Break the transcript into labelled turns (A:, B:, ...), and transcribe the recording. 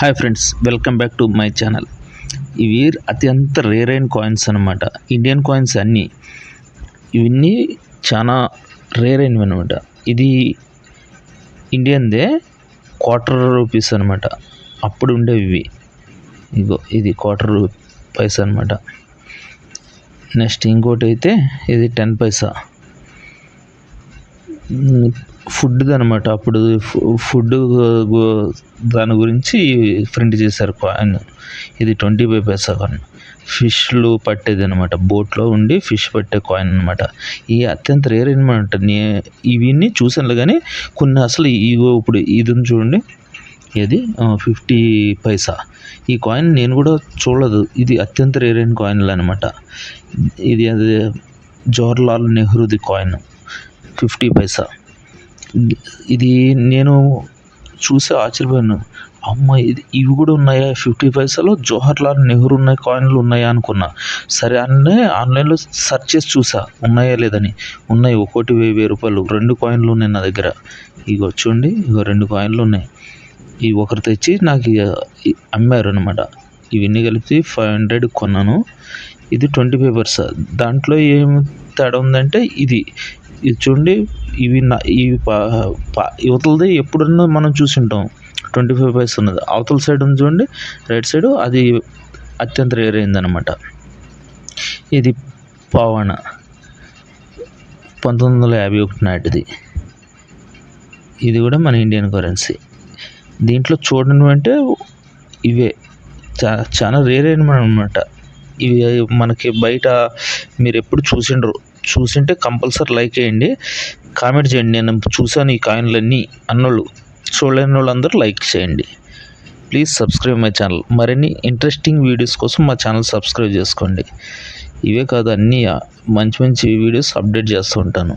A: Hi friends welcome back to my channel. ఇవి అత్యంత rare అయిన కాయిన్స్ అనమాట ఇండియన్ కాయిన్స్ అన్నీ ఇవన్నీ చాలా రేర్ అయినవి అనమాట ఇది ఇండియన్దే క్వార్టర్ రూపీస్ అనమాట అప్పుడు ఉండేవి ఇవి. ఇగో ఇది క్వార్టర్ పైసా అనమాట నెక్స్ట్ ఇంకోటి అయితే ఇది టెన్ పైసా. ఫుడ్ అనమాట అప్పుడు ఫుడ్ దాని గురించి ప్రింట్ చేశారు కాయిన్ ఇది ట్వంటీ ఫైవ్ పైసా కాయిన్ ఫిష్లు పట్టేది అనమాట బోట్లో ఉండి ఫిష్ పట్టే కాయిన్ అనమాట ఈ అత్యంత రేర్ అనమాట నే ఇవన్నీ చూసాను కానీ కొన్ని అసలు ఇగో ఇప్పుడు ఇది చూడండి. ఇది ఫిఫ్టీ పైసా. ఈ కాయిన్ నేను కూడా చూడలేదు. ఇది అత్యంత రేర్ అయిన కాయిన్లు అనమాట ఇది అది జవహర్లాల్ నెహ్రూది కాయిన్. ఫిఫ్టీ పైసా. ఇది నేను చూసి ఆశ్చర్యపోయాను. అమ్మ ఇది ఇవి కూడా ఉన్నాయా? ఫిఫ్టీ పైసాలో జవహర్లాల్ నెహ్రూ ఉన్నాయి కాయిన్లు ఉన్నాయా అనుకున్నా. సరే అన్నీ ఆన్లైన్లో సెర్చ్ చేసి చూసా. ఉన్నాయా లేదని. ఉన్నాయి ఒకటి వెయ్యి వెయ్యి రూపాయలు. రెండు కాయిన్లు ఉన్నాయి నా దగ్గర. ఇగో చూడండి ఇగో రెండు కాయిన్లు ఉన్నాయి. ఇవి ఒకరు తెచ్చి నాకు ఇక అమ్మారు అనమాట ఇవన్నీ కలిపి ఫైవ్ హండ్రెడ్ కొన్నాను. ఇది ట్వంటీ పేపర్స్. దాంట్లో ఏం తేడా ఉందంటే ఇది. ఇది చూడండి ఇవి నా ఇవి యువతలది ఎప్పుడన్నా మనం చూసి ఉంటాం ట్వంటీ ఫైవ్ పైస్ ఉన్నది. అవతల సైడ్ ఉంది చూడండి రైట్ సైడ్ అది అత్యంత రేర్ అయిందనమాట ఇది పావాణ పంతొమ్మిది వందల యాభై ఒకటి నాటిది. ఇది కూడా మన ఇండియన్ కరెన్సీ. దీంట్లో చూడండి అంటే ఇవే. చా చాలా రేర్ అయిన అనమాట ఇవి మనకి బయట మీరు ఎప్పుడు చూసిండ్రు. చూసింటే కంపల్సరీ లైక్ చేయండి. కామెంట్ చేయండి. నేను చూశాను ఈ కాయిన్లన్నీ అన్నోళ్ళు. చూడలేని వాళ్ళందరూ లైక్ చేయండి. Please subscribe my channel. మరిన్ని ఇంట్రెస్టింగ్ వీడియోస్ కోసం మా ఛానల్ సబ్స్క్రైబ్ చేసుకోండి. ఇవే కాదు అన్నీ మంచి మంచి వీడియోస్ అప్డేట్ చేస్తూ ఉంటాను.